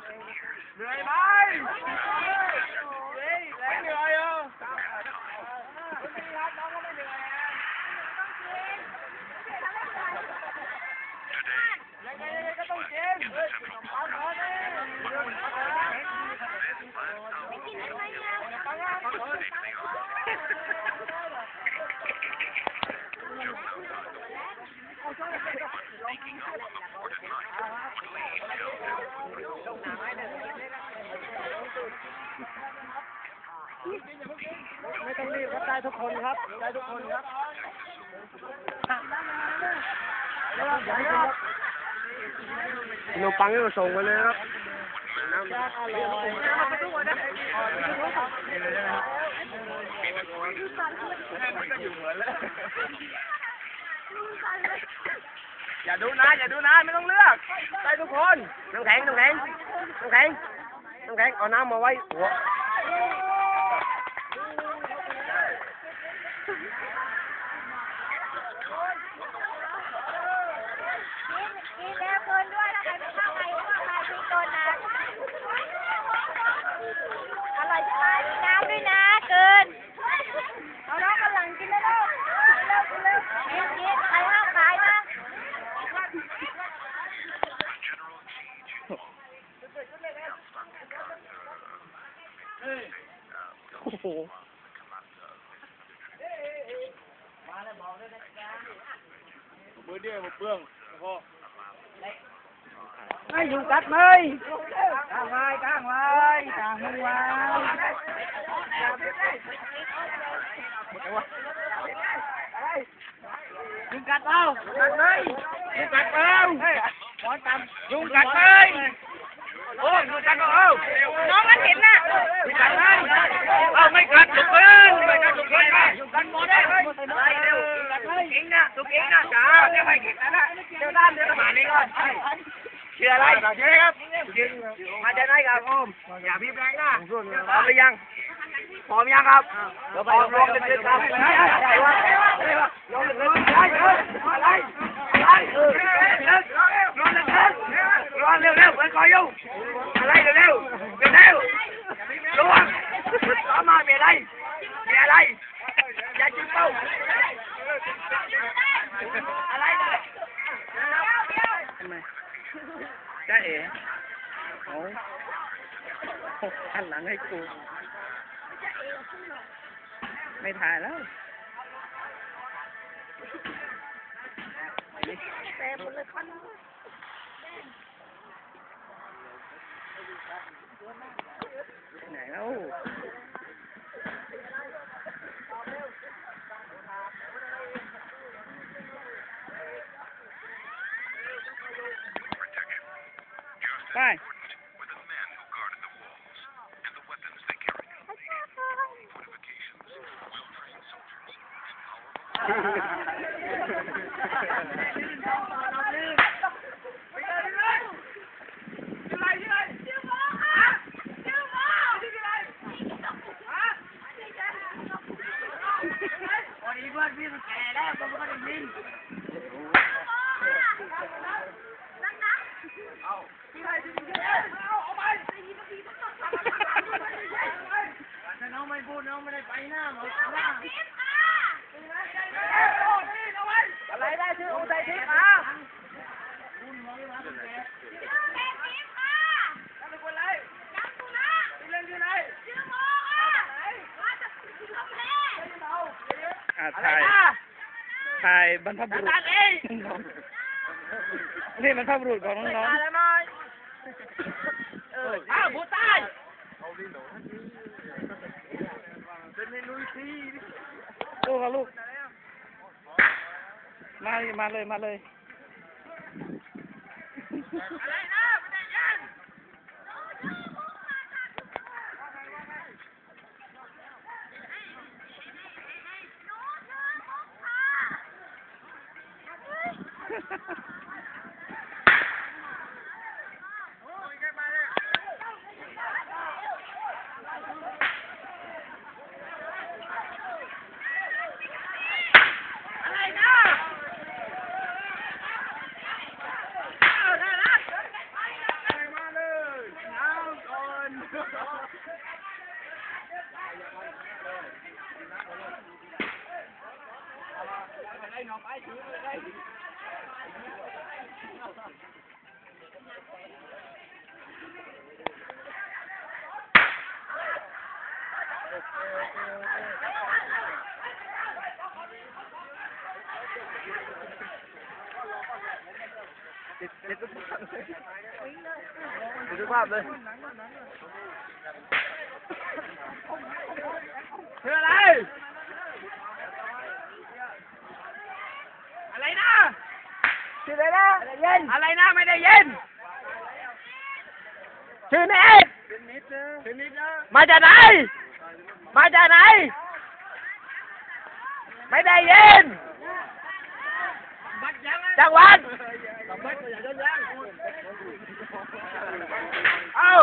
เหนื่อยไหมไม่เหนื่อยอ่ะยั ไม่ต้องรีบครับได้ทุกคนครับได้ทุกคนครับขนมปังนี่ส่งไปเลยครับน้ำอร่อย อย่าดูนะ อย่าดูนะ ไม่ต้องเลือกไปทุกคนน้ำแข็งน้ำแข็งน้ำแข็งน้ำแข็งเอาน้ำมาไว้หัว ngủ mới đi một phương ai dùng cắt mây càng lai càng lai càng mua dùng cắt đâu? Cắt mây dùng cắt đâu? Món tầm dùng cắt mây ô dùng cắt đâu? Nó mất thịt nè. Dùng cắt mây ไมือไว้ยุงกัดเปล่ากัดเลยยุกเล่าหมอนกันยุงกัดสุกเปล่าน้องมันเห็นน่ะยุกัดเลยเอาไม่กัดถูกปืนไม่กันหมดเลยไปเร็วกัดเลยเก่งนะถูกเก่งนะจ้าเดี๋ยวไปก่งนนะเดี๋ยวด้านเดี๋ยวมานี่ก่อนชื่ออะไรชื่อครับมาจากไหนครับผมอย่าพี่แบงค์นะพร้อมหรือยังพร้อมยังครับเดี๋ยวไปลองกันเลยครับได้วะได้วะลองเลยได้เอะไรอะไรร้อนเร็วร้อนเร็วเร็วไปคอยอยู่อะไรเร็วเร็วเร็ว อะไรมีอะไรอย่าจิ้มเป้าอะไรทำไมจ้าเอ๋โอ้หันหลังให้กูไม่ถ่ายแล้วไหนแล้วไปวันเพื่อนพี่มันแก่แ Why? और एक बार भी कह रहा है बबका ने मिल ไม่พูดน้องไม่ได้ไปหน้าหมอว่าอะไรได้ชื่ออุทัยทิพย์อะคุณมองไม่มาเป็นแกแล้วเป็นคนไรชื่อเล่นชื่ออะไรอ่าถ่ายถ่ายบรรพบุรุษตัดเองนี่บรรพบุรุษของน้องอะไรหน่อยเอออ้าวผู้ใต้เป็ นเมนูซีๆลูกกับลูกมาเลยมาเลยมาเลย đây nó phải chữ đây Đừng có lên. Đây. ชื่ออะไรนะไม่ได้ยินอะไรนะไม่ได้ยินชื่อเนทมาจากไหน มาจากไหน ไม่ได้ยินจังหวัดเอ้า